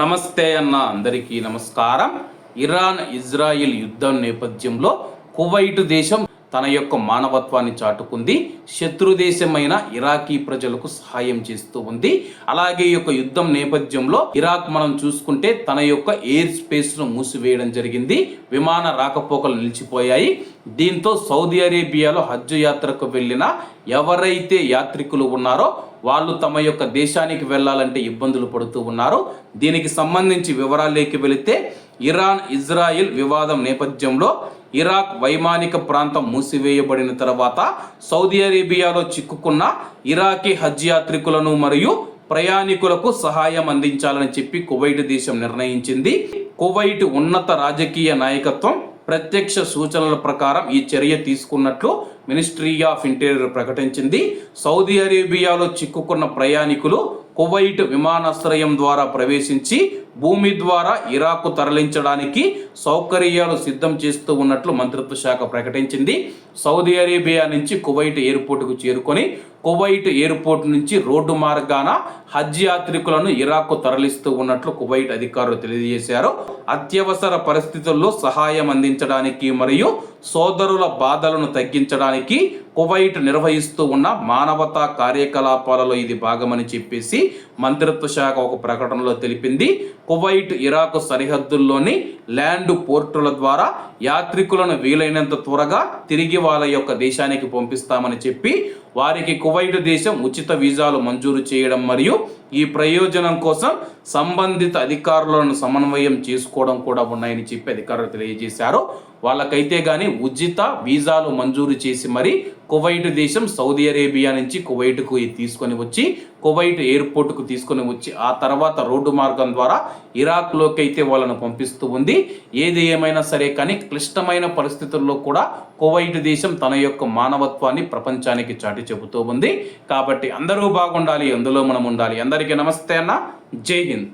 నమస్తే అన్న అందరికీ నమస్కారం. ఇరాన్ ఇజ్రాయిల్ యుద్ధం నేపథ్యంలో కువైట్ దేశం తన యొక్క మానవత్వాన్ని చాటుకుంది. శత్రు దేశమైన ఇరాకీ ప్రజలకు సహాయం చేస్తూ ఉంది. అలాగే ఈ యొక్క యుద్ధం నేపథ్యంలో ఇరాక్ మనం చూసుకుంటే తన యొక్క ఎయిర్ స్పేస్ను మూసివేయడం జరిగింది. విమాన రాకపోకలు నిలిచిపోయాయి. దీంతో సౌదీ అరేబియాలో హజ్ యాత్రకు వెళ్ళిన ఎవరైతే యాత్రికులు ఉన్నారో వాళ్ళు తమ యొక్క దేశానికి వెళ్ళాలంటే ఇబ్బందులు పడుతూ ఉన్నారు. దీనికి సంబంధించి వివరాల్లోకి వెళితే ఇరాన్ ఇజ్రాయిల్ వివాదం నేపథ్యంలో ఇరాక్ వైమానిక ప్రాంతం మూసివేయబడిన తర్వాత సౌదీ అరేబియాలో చిక్కుకున్న ఇరాకీ హజ్ యాత్రికులను మరియు ప్రయాణికులకు సహాయం అందించాలని చెప్పి కువైట్ దేశం నిర్ణయించింది. కువైట్ ఉన్నత రాజకీయ నాయకత్వం ప్రత్యక్ష సూచనల ప్రకారం ఈ చర్య తీసుకున్నట్లు మినిస్ట్రీ ఆఫ్ ఇంటీరియర్ ప్రకటించింది. సౌదీ అరేబియాలో చిక్కుకున్న ప్రయాణికులు కువైట్ విమానాశ్రయం ద్వారా ప్రవేశించి భూమి ద్వారా ఇరాక్కు తరలించడానికి సౌకర్యాలు సిద్ధం చేస్తూ ఉన్నట్లు మంత్రిత్వ శాఖ ప్రకటించింది. సౌదీ అరేబియా నుంచి కువైట్ ఎయిర్పోర్టుకు చేరుకొని కువైట్ ఎయిర్పోర్ట్ నుంచి రోడ్డు మార్గాన హజ్ యాత్రికులను ఇరాక్కు తరలిస్తూ ఉన్నట్లు కువైట్ అధికారులు తెలియజేశారు. అత్యవసర పరిస్థితుల్లో సహాయం అందించడానికి మరియు సోదరుల బాధలను తగ్గించడానికి కువైట్ నిర్వహిస్తూ ఉన్న మానవతా కార్యకలాపాలలో ఇది భాగమని చెప్పేసి మంత్రిత్వ శాఖ ఒక ప్రకటనలో తెలిపింది. కువైట్ ఇరాక్ సరిహద్దుల్లోని ల్యాండ్ పోర్టుల ద్వారా యాత్రికులను వీలైనంత త్వరగా తిరిగి వాళ్ళ యొక్క దేశానికి పంపిస్తామని చెప్పి వారికి కువైట్ దేశం ఉచిత వీజాలు మంజూరు చేయడం మరియు ఈ ప్రయోజనం కోసం సంబంధిత అధికారులను సమన్వయం చేసుకోవడం కూడా ఉన్నాయని చెప్పి అధికారులు తెలియజేశారు. వాళ్ళకైతే కానీ ఉచిత వీసాలు మంజూరు చేసి మరి కువైట్ దేశం సౌదీ అరేబియా నుంచి కువైట్కు తీసుకొని వచ్చి కువైట్ ఎయిర్పోర్ట్కు తీసుకొని వచ్చి ఆ తర్వాత రోడ్డు మార్గం ద్వారా ఇరాక్లోకి అయితే వాళ్ళను పంపిస్తూ ఉంది. ఏది ఏమైనా సరే కానీ క్లిష్టమైన పరిస్థితుల్లో కూడా కువైట్ దేశం తన యొక్క మానవత్వాన్ని ప్రపంచానికి చాటి చెబుతూ ఉంది. కాబట్టి అందరూ బాగుండాలి అందులో మనం ఉండాలి. అందరికీ నమస్తే అన్న. జై హింద్.